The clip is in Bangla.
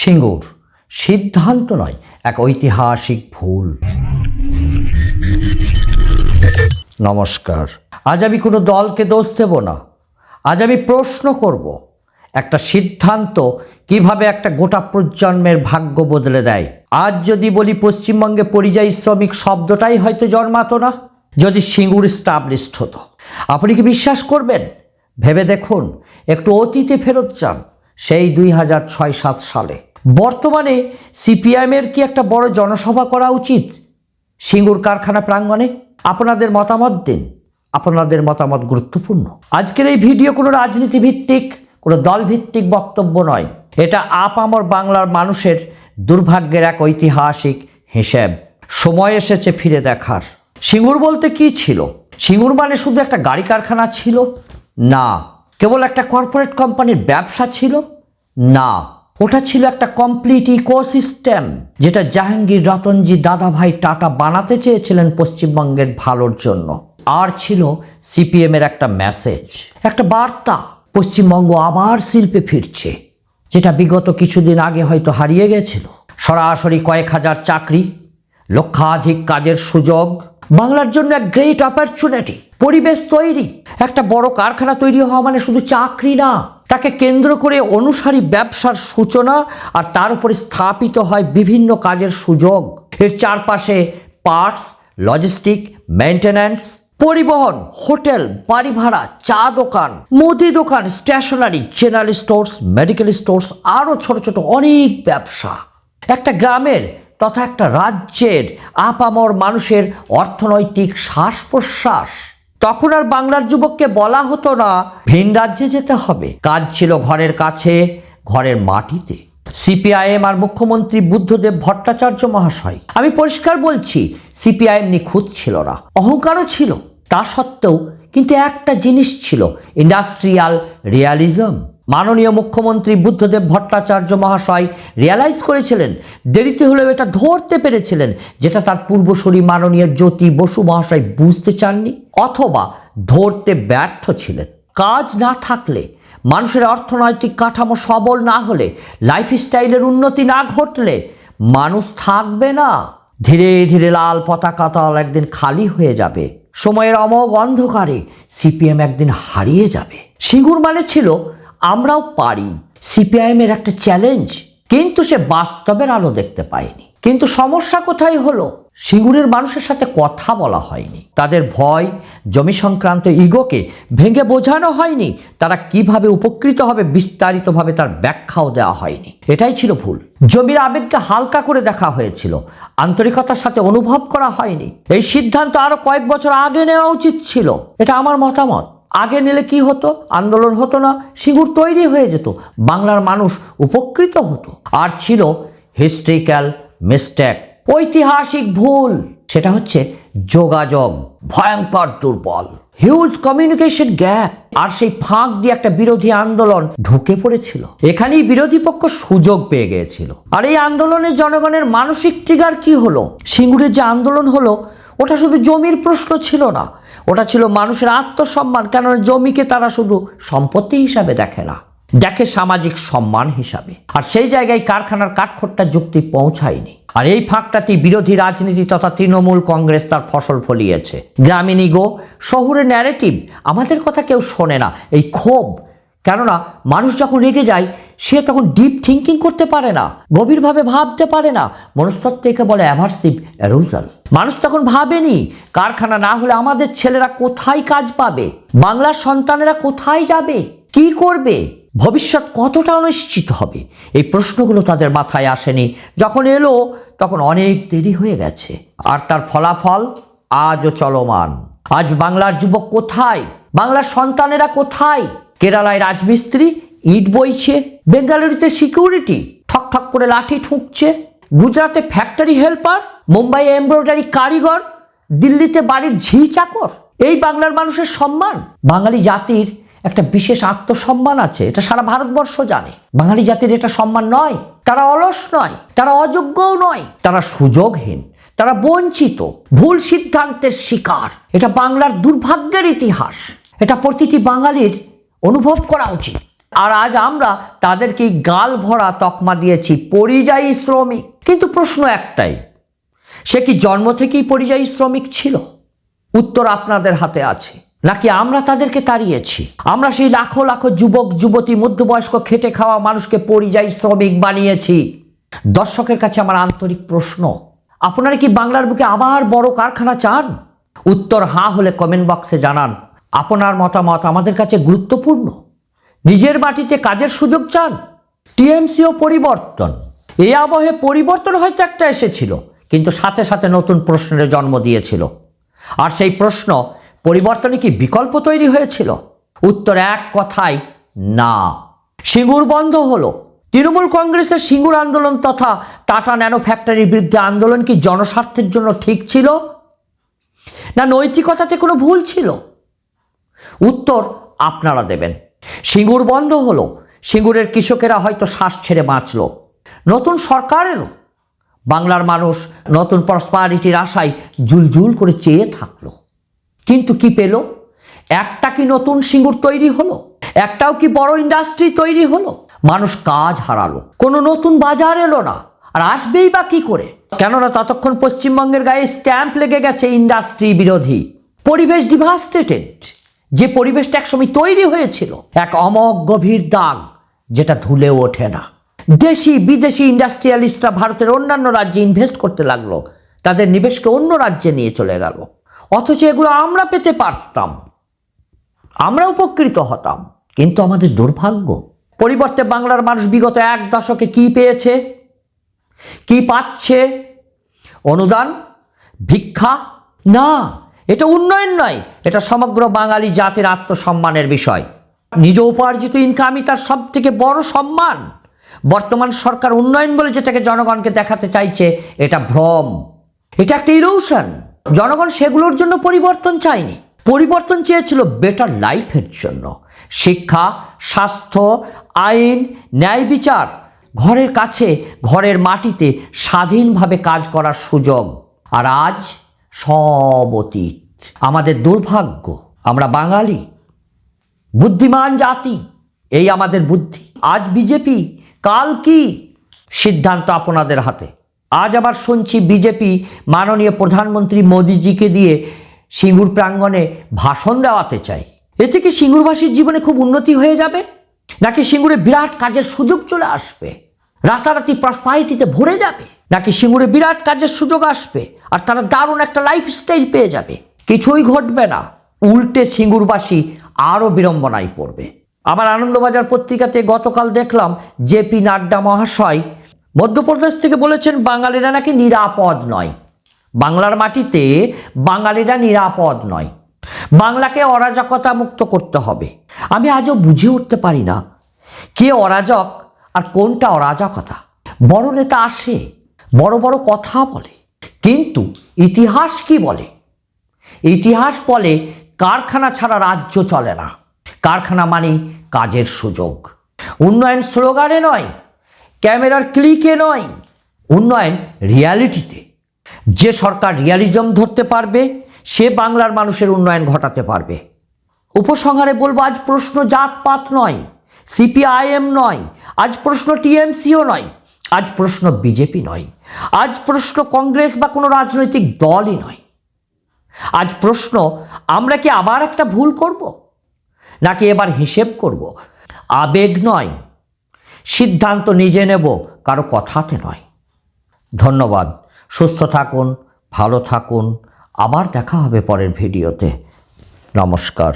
সিঙ্গুর। সিদ্ধান্ত নয়, এক ঐতিহাসিক ভুল। নমস্কার। আজ আমি কোনো দলকে দোষ দেব না। আজ আমি প্রশ্ন করব, একটা সিদ্ধান্ত কীভাবে একটা গোটা প্রজন্মের ভাগ্য বদলে দেয়? আজ যদি বলি পশ্চিমবঙ্গে পরিযায়ী শ্রমিক শব্দটাই হয়তো জন্মাতো না, যদি সিঙ্গুর স্টাবলিশড হতো। আপনি কি বিশ্বাস করবেন? ভেবে দেখুন, একটু অতীতে ফেরত যান সেই দুই হাজার ছয় সাত সালে। বর্তমানে সিপিআইএমের কি একটা বড় জনসভা করা উচিত? সিঙ্গুর কারখানা প্রাঙ্গণে আপনাদের মতামত দিন। আপনাদের মতামত গুরুত্বপূর্ণ। আজকের এই ভিডিও কোনো রাজনীতি ভিত্তিক কোনো দল ভিত্তিক বক্তব্য নয়। এটা আপ আমর বাংলার মানুষের দুর্ভাগ্যের এক ঐতিহাসিক হিসেব। সময় এসেছে ফিরে দেখার। সিঙ্গুর বলতে কি ছিল? সিঙ্গুর মানে শুধু একটা গাড়ি কারখানা ছিল? না। কেবল একটা কর্পোরেট কোম্পানির ব্যবসা ছিল? না। ওটা ছিল একটা কমপ্লিট ইকোসিস্টেম যেটা জাহাঙ্গীর রতনজি দাদাভাই টাটা বানাতে চেয়েছিলেন পশ্চিমবঙ্গের ভালোর জন্য। আর ছিল সিপিএম এর একটা মেসেজ একটা বার্তা, পশ্চিমবঙ্গ আবার শিল্পে ফিরছে, যেটা বিগত কিছুদিন আগে হয়তো হারিয়ে গেছিল। সরাসরি কয়েক হাজার চাকরি, লক্ষাধিক কাজের সুযোগ, বাংলার জন্য এক গ্রেট অপরচুনিটি পরিবেশ তৈরি, একটা বড় কারখানা তৈরি হওয়া মানে শুধু চাকরি না তাকে কেন্দ্র করে অনুসারী ব্যবসার সূচনা আর তার উপরে স্থাপিত হয় বিভিন্ন কাজের সুযোগ। এর চারপাশে পার্টস, লজিস্টিক মেনটেন্যান্স পরিবহন, হোটেল, বাড়ি ভাড়া, চা দোকান, মুদি দোকান, stationery, general stores, medical stores, আরও ছোট ছোট অনেক ব্যবসা। একটা গ্রামের তথা একটা রাজ্যের আপামর মানুষের অর্থনৈতিক শ্বাস প্রশ্বাস তখন আর বাংলার যুবককে বলা হতো না, ভিন রাজ্যে যেতে হবে। কাজ ছিল ঘরের কাছে, ঘরের মাটিতে। সিপিআইএম আর মুখ্যমন্ত্রী বুদ্ধদেব ভট্টাচার্য মহাশয়। আমি পরিষ্কার বলছি, সিপিআইএম নিখুঁত ছিল না, অহংকারও ছিল। তা সত্ত্বেও কিন্তু একটা জিনিস ছিল, ইন্ডাস্ট্রিয়াল রিয়ালিজম। মাননীয় মুখ্যমন্ত্রী বুদ্ধদেব ভট্টাচার্য মহাশয় রিয়ালাইজ করেছিলেন, দেরিতে হলেও এটা ধরতে পেরেছিলেন, যেটা তার পূর্বসূরি মাননীয় জ্যোতি বসু মহাশয় বুঝতে চাননি অথবা ধরতে ব্যর্থ ছিলেন। কাজ না থাকলে, মানুষের অর্থনৈতিক কাঠামো সবল না হলে লাইফস্টাইলের উন্নতি না ঘটলে মানুষ থাকবে না। ধীরে ধীরে লাল পতাকা তল একদিন খালি হয়ে যাবে, সময়ের অমোঘ অন্ধকারে সিপিএম একদিন হারিয়ে যাবে। সিঙ্গুর মানে ছিল আমরাও পারি। সিপিআইএমের একটা চ্যালেঞ্জ কিন্তু সে বাস্তবের আলো দেখতে পায়নি। কিন্তু সমস্যা কোথায় হলো? সিঙ্গুরের মানুষের সাথে কথা বলা হয়নি। তাদের ভয়, জমি সংক্রান্ত ইগোকে ভেঙে বোঝানো হয়নি। তারা কীভাবে উপকৃত হবে বিস্তারিতভাবে তার ব্যাখ্যাও দেওয়া হয়নি। এটাই ছিল ভুল। জমির আবেগকে হালকা করে দেখা হয়েছিল। আন্তরিকতার সাথে অনুভব করা হয়নি। এই সিদ্ধান্ত আরও কয়েক বছর আগে নেওয়া উচিত ছিল। এটা আমার মতামত। আগে নিলে কি হতো? আন্দোলন হতো না, সিঙ্গুর তৈরি হয়ে যেত, বাংলার মানুষ উপকৃত হতো। আর ছিল হিস্ট্রিক্যাল মিস্টেক, ঐতিহাসিক ভুল। সেটা হচ্ছে যোগাযোগ ভয়ঙ্কর দুর্বল, হিউজ কমিউনিকেশন গ্যাপ। আর সেই ফাঁক দিয়ে একটা বিরোধী আন্দোলন ঢুকে পড়েছিল। এখানেই বিরোধী পক্ষ সুযোগ পেয়ে গিয়েছিল। আর এই আন্দোলনে জনগণের মানসিক ট্রিগার কি হলো? সিঙ্গুরের যে আন্দোলন হলো, ওটা শুধু জমির প্রশ্ন ছিল না ওটা ছিল মানুষের আত্মসম্মান, কেননা জমিকে তারা শুধু সম্পত্তি হিসাবে দেখে না, দেখে সামাজিক সম্মান হিসাবে। আর সেই জায়গায় কারখানার কাঠখোট্টা যুক্তি পৌঁছায়নি। আর এই ফাঁকটাতেই বিরোধী রাজনীতি তথা তৃণমূল কংগ্রেস তার ফসল ফলিয়েছে। গ্রামীণ ইগো শহুরে ন্যারেটিভ আমাদের কথা কেউ শোনে না। এই ক্ষোভ কেননা মানুষ যখন রেগে যায়, সে তখন ডিপ থিঙ্কিং করতে পারে না, গভীরভাবে ভাবতে পারে না। মনস্তত্ত্ব একে বলে অ্যাভার্সিভ অ্যারোজাল মানুষ তখন ভাবেনি, কারখানা না হলে আমাদের ছেলেরা কোথায় কাজ পাবে? বাংলার সন্তানেরা কোথায় যাবে? কি করবে? ভবিষ্যৎ কতটা অনিশ্চিত হবে? এই প্রশ্নগুলো তাদের মাথায় আসেনি। যখন এলো, তখন অনেক দেরি হয়ে গেছে। আর তার ফলাফল আজও চলমান। আজ বাংলার যুবক কোথায়? বাংলার সন্তানেরা কোথায়? কেরালায় রাজমিস্ত্রি, ইট বইছে, বেঙ্গালুরুতে সিকিউরিটি ঠক ঠক করে লাঠি ঠুকছে, গুজরাটে ফ্যাক্টরি হেল্পার মুম্বাই এমব্রয়ডারি কারিগর, দিল্লিতে বাড়ির ঝি চাকর। এই বাংলার মানুষের সম্মান। বাঙালি জাতির একটা বিশেষ আত্মসম্মান আছে, এটা সারা ভারতবর্ষ জানে। বাঙালি জাতির এটা সম্মান নয়, তারা অলস নয়, তারা অযোগ্যও নয়, তারা সুযোগহীন, তারা বঞ্চিত, ভুল সিদ্ধান্তের শিকার। এটা বাংলার দুর্ভাগ্যের ইতিহাস। এটা প্রতিটি বাঙালির অনুভব করা উচিত। আর আজ আমরা তাদেরকে গাল ভরা তকমা দিয়েছি, পরিযায়ী শ্রমিক। কিন্তু প্রশ্ন একটাই, সে কি জন্ম থেকেই পরিযায়ী শ্রমিক ছিল? উত্তর আপনাদের হাতে আছে। নাকি আমরা তাদেরকে তাড়িয়েছি? আমরা সেই লাখো লাখো যুবক, যুবতী, মধ্যবয়স্ক, খেটে খাওয়া মানুষকে পরিযায়ী শ্রমিক বানিয়েছি। দর্শকের কাছে আমার আন্তরিক প্রশ্ন, আপনারা কি বাংলার বুকে আবার বড় কারখানা চান? উত্তর হাঁ হলে কমেন্ট বক্সে জানান। আপনার মতামত আমাদের কাছে গুরুত্বপূর্ণ। নিজের মাটিতে কাজের সুযোগ চান। টিএমসিও পরিবর্তন। এই আবহে পরিবর্তন হয়তো একটা এসেছিল, কিন্তু সাথে সাথে নতুন প্রশ্নের জন্ম দিয়েছিল। আর সেই প্রশ্ন, পরিবর্তনে কি বিকল্প তৈরি হয়েছিল? উত্তর এক কথাই না। সিঙ্গুর বন্ধ হলো। তৃণমূল কংগ্রেসের সিঙ্গুর আন্দোলন তথা টাটা ন্যানো ফ্যাক্টরির বিরুদ্ধে আন্দোলন কি জনস্বার্থের জন্য ঠিক ছিল? না নৈতিকতাতে কোনো ভুল ছিল? উত্তর আপনারা দেবেন। সিঙ্গুর বন্ধ হলো। সিঙ্গুরের কৃষকেরা হয়তো শ্বাস ছেড়ে বাঁচল। নতুন সরকার এলো। বাংলার মানুষ নতুন প্রসপারিটির আশায় জুলজুল করে চেয়ে থাকল। কিন্তু কি পেল? একটা কি নতুন সিঙ্গুর তৈরি হলো? একটাও কি বড় ইন্ডাস্ট্রি তৈরি হলো? মানুষ কাজ হারালো। কোনো নতুন বাজার এলো না। আর আসবেই বা কি করে? কেননা ততক্ষণ পশ্চিমবঙ্গের গায়ে স্ট্যাম্প লেগে গেছে ইন্ডাস্ট্রি বিরোধী। পরিবেশ ডিভাস্টেটেড যে পরিবেশটা একসময় তৈরি হয়েছিল, এক অমক গভীর দাগ যেটা ধুলেও ওঠে না। দেশি, বিদেশি ইন্ডাস্ট্রিয়ালিস্টরা ভারতের অন্যান্য রাজ্যে ইনভেস্ট করতে লাগল, তাদের নিবেশকে অন্য রাজ্যে নিয়ে চলে গেল। অথচ এগুলো আমরা পেতে পারতাম, আমরা উপকৃত হতাম, কিন্তু আমাদের দুর্ভাগ্য। পরিবর্তে বাংলার মানুষ বিগত এক দশকে কি পেয়েছে? কি পাচ্ছে? অনুদান? ভিক্ষা? না এটা উন্নয়ন নয়, এটা সমগ্র বাঙালি জাতির আত্মসম্মানের বিষয়। নিজ উপার্জিত ইনকামই তার সব থেকে বড় সম্মান। বর্তমান সরকার উন্নয়ন বলে যেটাকে জনগণকে দেখাতে চাইছে, এটা ভ্রম। এটা একটা ইরোশন জনগণ সেগুলোর জন্য পরিবর্তন চায়নি। পরিবর্তন চেয়েছিল বেটার লাইফের জন্য। শিক্ষা, স্বাস্থ্য, আইন, ন্যায় বিচার, ঘরের কাছে, ঘরের মাটিতে স্বাধীনভাবে কাজ করার সুযোগ। আর আজ সব অতীত। আমাদের দুর্ভাগ্য, আমরা বাঙালি, বুদ্ধিমান জাতি, এই আমাদের বুদ্ধি। আজ বিজেপি কাল কি? সিদ্ধান্ত আপনাদের হাতে। আজ আবার শুনছি বিজেপি মাননীয় প্রধানমন্ত্রী মোদিজিকে দিয়ে সিঙ্গুর প্রাঙ্গণে ভাষণ দেওয়াতে চাই। এতে কি সিঙ্গুরবাসীর জীবনে খুব উন্নতি হয়ে যাবে? নাকি সিঙ্গুরে বিরাট কাজের সুযোগ চলে আসবে? রাতারাতি প্রসপারিটিতে ভরে যাবে? নাকি সিঙ্গুরে বিরাট কাজের সুযোগ আসবে? আর তারা দারুণ একটা লাইফস্টাইল পেয়ে যাবে? কিছুই ঘটবে না। উল্টে সিঙ্গুরবাসী আরও বিড়ম্বনায় পড়বে। আমার আনন্দবাজার পত্রিকাতে গতকাল দেখলাম জেপি নাড্ডা মহাশয় মধ্যপ্রদেশ থেকে বলেছেন, বাঙালিরা নাকি নিরাপদ নয়। বাংলার মাটিতে বাঙালিরা নিরাপদ নয়। বাংলাকে অরাজকতা মুক্ত করতে হবে। আমি আজও বুঝে উঠতে পারি না কে অরাজক আর কোনটা অরাজকতা। বড় নেতা আসে, বড় বড় কথা বলে, কিন্তু ইতিহাস কি বলে? ইতিহাস বলে কারখানা ছাড়া রাজ্য চলে না। কারখানা মানে কাজের সুযোগ। উন্নয়ন স্লোগানে নয়, ক্যামেরার ক্লিকে নয়, উন্নয়ন রিয়ালিটিতে। যে সরকার রিয়ালিজম ধরতে পারবে, সে বাংলার মানুষের উন্নয়ন ঘটাতে পারবে। উপসংহারে বলব, আজ প্রশ্ন জাতপাত নয়, সিপিআইএম নয়, আজ প্রশ্ন টিএমসিও নয়, আজ প্রশ্ন বিজেপি নয়, আজ প্রশ্ন কংগ্রেস বা কোনো রাজনৈতিক দলই নয়। আজ প্রশ্ন, আমরা কি আবার একটা ভুল করব? নাকি এবার হিসেব করব? আবেগ নয়, সিদ্ধান্ত নিজে নেব, কারও কথাতে নয়। ধন্যবাদ, সুস্থ থাকুন, ভালো থাকুন, আবার দেখা হবে পরের ভিডিওতে। নমস্কার।